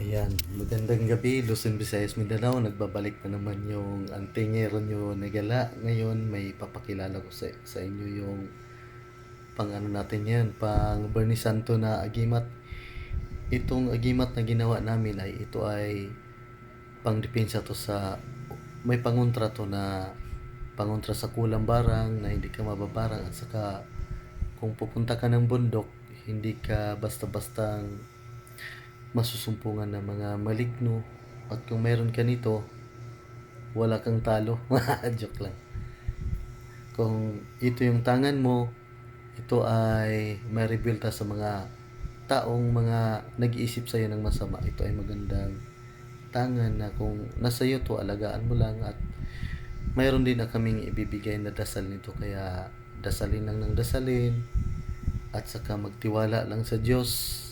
Ayan, magandang gabi, Luzon, Visayas, Mindanao. Nagbabalik na naman yung antingero nyo na gala. Ngayon, may papakilala ko sa, sa inyo yung pang ano natin yan, pang Bernie Santo na agimat. Itong agimat na ginawa namin ay ito ay pang depensa to sa may pangontra to na pangontra sa kulang barang na hindi ka mababarang at saka kung pupunta ka ng bundok hindi ka basta-bastang masusumpungan ng mga maligno. At kung meron ka nito wala kang talo. Joke lang. Kung ito yung tangan mo ito ay may rebuild sa mga taong mga nag-iisip sa'yo ng masama. Ito ay magandang tangan na kung nasa iyo to alagaan mo lang. At mayroon din na kaming ibibigay na dasal nito. Kaya dasalin lang ng dasalin. At saka magtiwala lang sa Diyos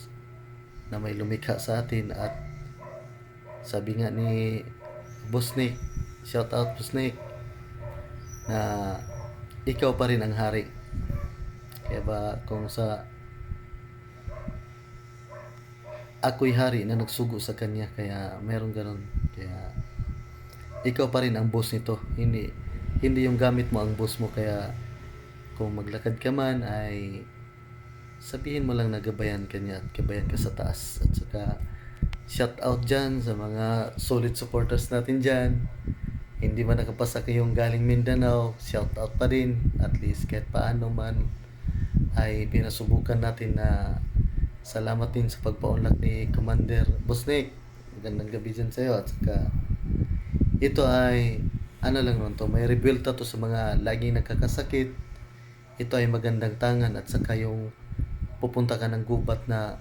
na may lumikha sa atin at sabi nga ni Boss Nick, shout out Boss Nick, na ikaw pa rin ang hari. Kaya ba kung sa ako'y hari na nagsugo sa kanya kaya meron ganun kaya ikaw pa rin ang boss nito hindi hindi yung gamit mo ang boss mo kaya kung maglakad ka man ay sabihin mo lang na gabayan ka niya at gabayan ka sa taas. At saka shout out dyan sa mga solid supporters natin dyan. Hindi man nakapasa kayong galing Mindanao? Shout out pa rin. At least kahit paano man ay pinasubukan natin na salamat din sa pagpaunlak ni Commander Bosnik. Magandang gabi dyan sa'yo. At saka ito ay ano lang nun to may rebuild to sa mga laging nagkakasakit ito ay magandang tangan at saka yung pupunta ka ng gubat na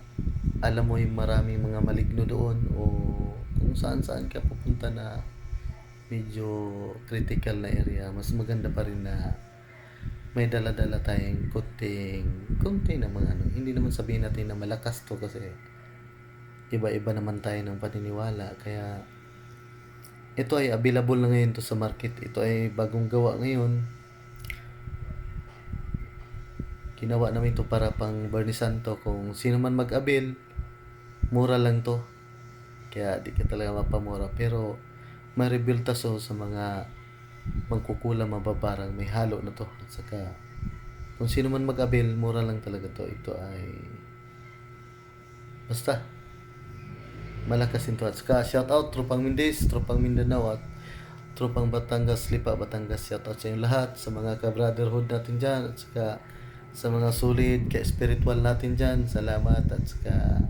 alam mo yung maraming mga maligno doon o kung saan saan ka pupunta na medyo critical na area mas maganda pa rin na may dala-dala tayong kunting kunti na mga ano. Hindi naman sabihin natin na malakas to kasi iba-iba naman tayo ng paniniwala. Kaya ito ay available na ngayon to sa market. Ito ay bagong gawa ngayon ginawa namin to para pang Bernie Santo. Kung sino man mag-abil mura lang to. Kaya di ka talaga mapamura. Pero may rebuild so sa mga mangkukulang mababarang may halo na to. At saka kung sino man mag-abil mura lang talaga to. Ito ay basta. Malakas ito at saka shout out Tropang Mindis, Tropang Mindanao at Tropang Batangas, Lipa Batangas. Shout out sa inyo lahat sa mga ka-brotherhood natin dyan. At saka sa mga solid ka-spiritual natin dyan. Salamat at saka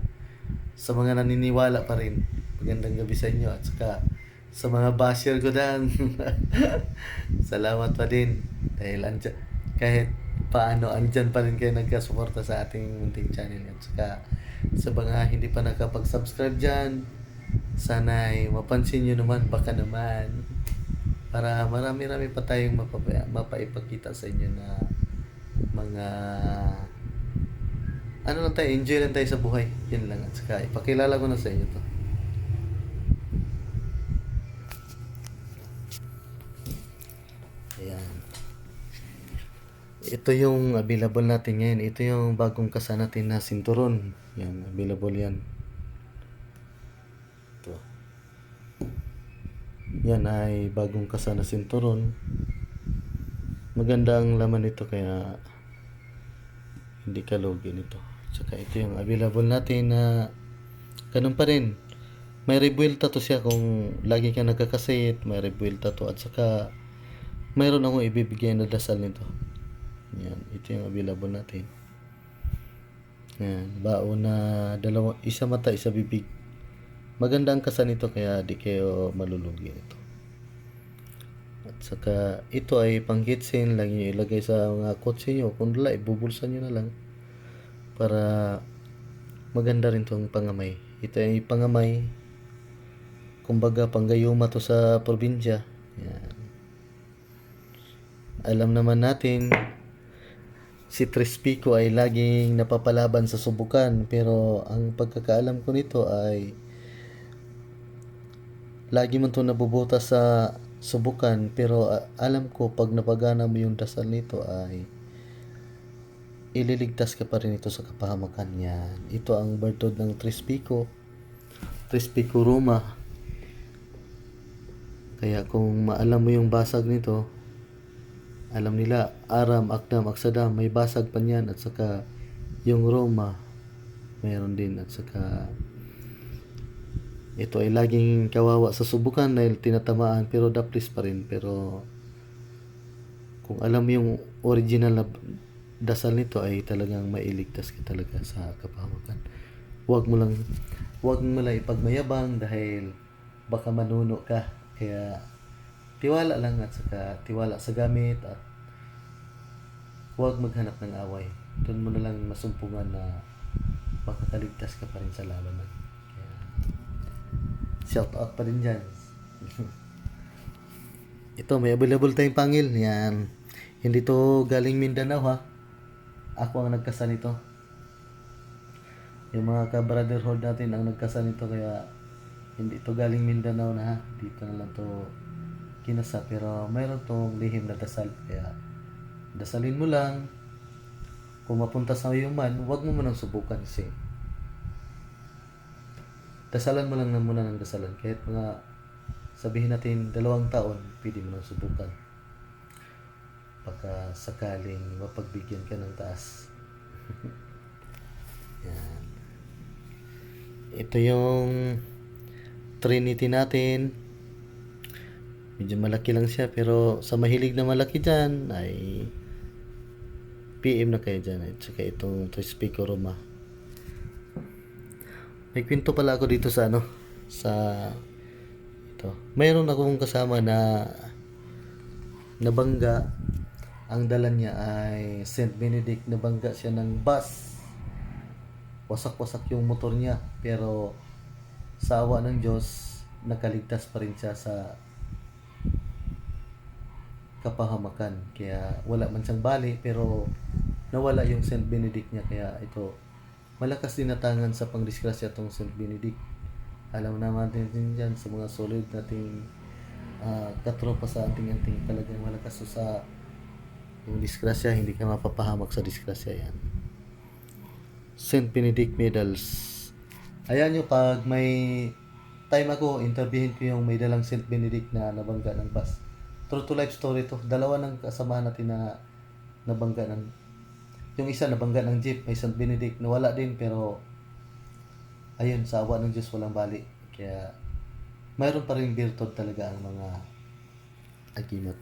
sa mga naniniwala pa rin. Magandang gabi sa inyo at saka sa mga basher ko dan. Salamat pa din dahil andyan, kahit paano andyan pa rin kayo nagkasuporta sa ating munting channel at saka sa mga hindi pa nakapag-subscribe dyan sana'y mapansin nyo naman baka naman para marami-rami pa tayong mapapa, mapaipakita sa inyo na mga ano lang tayo, enjoy lang tayo sa buhay. Yan lang. At saka, ipakilala ko na sa inyo to. Ayan. Ito yung available natin ngayon. Ito yung bagong kasa natin na sinturon. Yan, available yan. Ito. Yan ay bagong kasa na sinturon. Maganda ang laman nito kaya hindi ka lugi nito. Tsaka ito yung available natin na ganun pa rin. May rebuild to siya kung lagi ka nagkakasit, may rebuild to at saka mayroon akong ibibigay na dasal nito. Yan, ito yung available natin. Yan, baon na dalawa, isa mata, isa bibig. Maganda ang kasa nito kaya di kayo malulugi ito. Saka ito ay pang kitchen lang nyo ilagay sa mga kotse nyo. Kung wala, ibubulsa nyo na lang. Para maganda rin tong pangamay. Ito ay pangamay. Kumbaga panggayuma to sa probinsya. Yan. Alam naman natin si Trespico ay laging napapalaban sa subukan pero ang pagkakaalam ko nito ay lagi man to nabubuta sa subukan pero ah, alam ko pag napagana mo yung dasal nito ay ililigtas ka pa rin ito sa kapahamakan yan. Ito ang birthday ng Trispico. Trispicoruma. Kaya kung maalam mo yung basag nito, alam nila, Aram, Akdam, Aksadam, may basag pa niyan at saka yung Roma, mayroon din at saka ito ay laging kawawa sa subukan dahil tinatamaan pero daplis pa rin pero kung alam mo yung original na dasal nito ay talagang mailigtas ka talaga sa kapahawakan. Huwag mo lang huwag mo lang ipagmayabang dahil baka manuno ka. Kaya tiwala lang at saka tiwala sa gamit at huwag maghanap ng away. Doon mo na lang masumpungan na makakaligtas ka pa rin sa labanan. Shout out pa rin dyan. Ito, may available tayong pangil. Yan. Hindi to galing Mindanao ha. Ako ang nagkasa nito. Yung mga ka-brotherhood natin ang nagkasa nito kaya hindi to galing Mindanao na ha. Dito na lang to kinasa. Pero mayroon tong lihim na dasal. Kaya dasalin mo lang. Kung mapunta sa iyo man, huwag mo munang subukan kasi dasalan mo lang na muna ng dasalan. Kahit mga sabihin natin dalawang taon, pwede mo nang subukan. Baka sakaling mapagbigyan ka ng taas. Yan. Ito yung Trinity natin. Medyo malaki lang siya pero sa mahilig na malaki dyan ay PM na kayo dyan. At saka itong Trispico Roma. May kwento pala ako dito sa ano sa ito. Mayroon akong kasama na nabangga ang dala niya ay St. Benedict nabangga siya ng bus wasak-wasak yung motor niya pero sa awa ng Diyos nakaligtas pa rin siya sa kapahamakan kaya wala man siyang bali pero nawala yung St. Benedict niya kaya ito malakas din natangan sa pangdisgrasya tong St. Benedict alam naman din din yan sa mga solid nating ah, katropa sa anting-anting talagang malakas to sa yung disgrasya, hindi ka mapapahamak sa disgrasya yan. St. Benedict Medals. Ayan yung pag may time ako, interviewin ko yung may dalang St. Benedict na nabangga ng bus. True to life story to. Dalawa ng kasama natin na nabangga ng yung isa nabangga ng jeep, may St. Benedict, nawala din pero ayun, sa awa ng Diyos walang bali. Kaya mayroon pa rin virtud talaga ang mga agimat.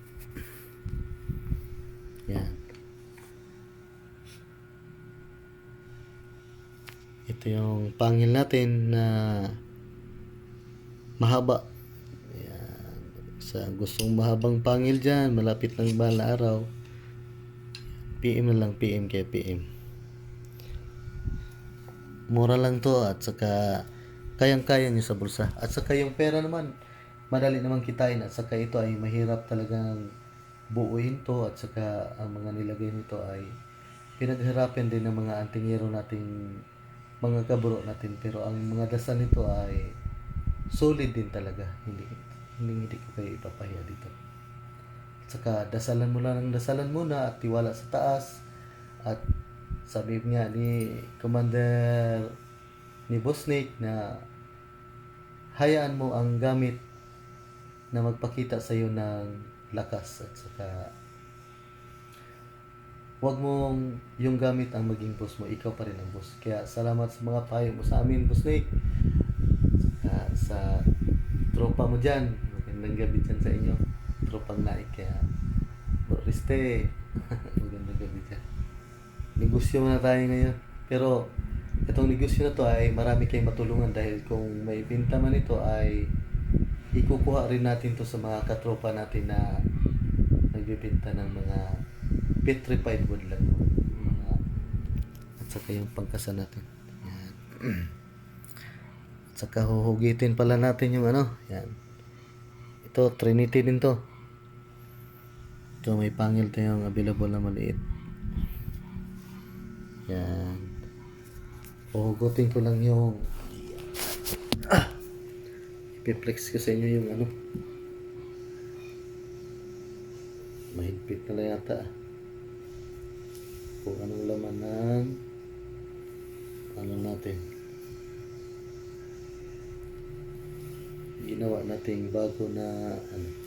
Yan. Ito yung pangil natin na mahaba. Yan. Sa gustong mahabang pangil dyan, malapit lang ba na araw, PM lang, PM kay PM. Mura lang to at saka kayang-kaya nyo sa bulsa. At saka yung pera naman, madali naman kitain. At saka ito ay mahirap talagang buuin to. At saka ang mga nilagay nito ay pinaghirapan din ng mga antingero nating mga kaburo natin. Pero ang mga dasal nito ay solid din talaga. Hindi hindi, hindi ko kayo ipapahiya dito saka dasalan mo lang ng dasalan muna at tiwala sa taas at sabi nga ni Commander ni Bosnik na hayaan mo ang gamit na magpakita sa iyo ng lakas at saka wag mong yung gamit ang maging boss mo, ikaw pa rin ang boss. Kaya salamat sa mga payo mo sa amin, Boss Nick. Saka sa tropa mo dyan, magandang gabi dyan sa inyo. Tropang naik, kaya Riste, magandang gabi dyan. Negosyo muna tayo ngayon. Pero itong negosyo na to ay marami kayong matulungan dahil kung may binta man ito ay ikukuha rin natin to sa mga katropa natin na nagbibenta ng mga petrified woodland mga at saka yung pangkasa natin. Yan. At saka huhugitin pala natin yung ano. Yan. Ito trinity din to ito may pangil tayong available na maliit yan huhugutin ko lang yung Ipiplex ko sa inyo yung ano. Mahigpit na lang yata. ah. Kung anong laman ng ano natin. ginawa nating bago na ano.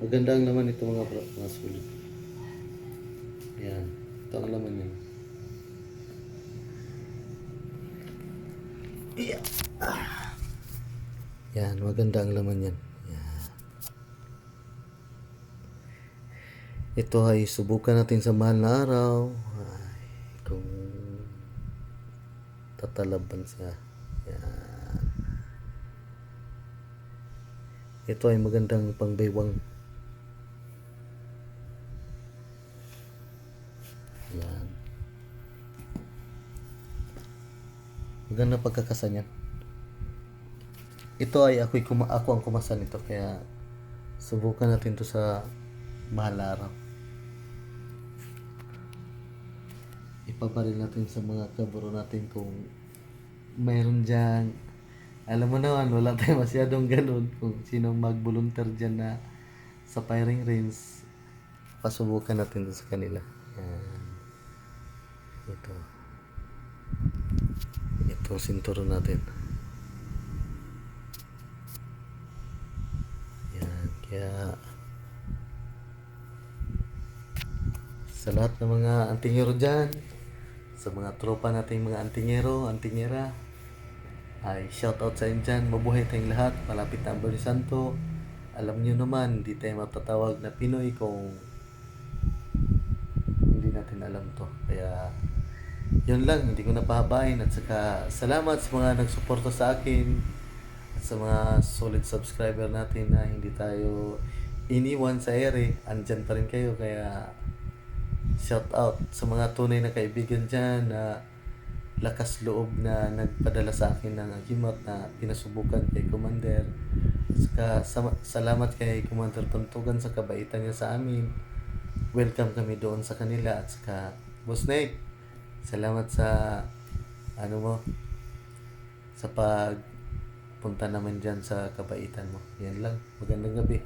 Maganda ang laman ito mga mga sulit. Yan. Ito ang laman niya. Yeah. Yan, maganda ang laman yan. Yan. Ito ay subukan natin sa mahal na araw. Ay, kung tatalaban siya. Yan. Ito ay magandang pangbaywang. Yan. Maganda pagkakasa niya. Ito ay ako'y kuma ako ang kumasa nito kaya subukan natin to sa mahal araw. Ipabaril natin sa mga kaburo natin kung mayroon dyan. Alam mo naman, wala tayo masyadong ganun. Kung sino mag-volunteer dyan na sa firing range, pasubukan natin to sa kanila. Yan. Ito. Ito ang sinturon natin. Yan, kaya sa lahat ng mga antingero dyan, sa mga tropa nating mga antingero, antingera, ay shout out sa inyo dyan. Mabuhay tayong lahat. Malapit na ang Santo. Alam nyo naman, hindi tayo matatawag na Pinoy kung hindi natin alam to. Kaya, yun lang, hindi ko napahabain. At saka, salamat sa mga nagsuporta sa akin. At sa mga solid subscriber natin na hindi tayo iniwan sa ere. Andyan pa rin kayo. Kaya, shout out sa mga tunay na kaibigan dyan na lakas loob na nagpadala sa akin ng agimat na pinasubukan kay Commander. Saka, salamat kay Commander Tuntugan sa kabaitan niya sa amin. Welcome kami doon sa kanila at saka Boss Nick, salamat sa ano mo sa pag punta naman dyan sa kabaitan mo. Yan lang. Magandang gabi.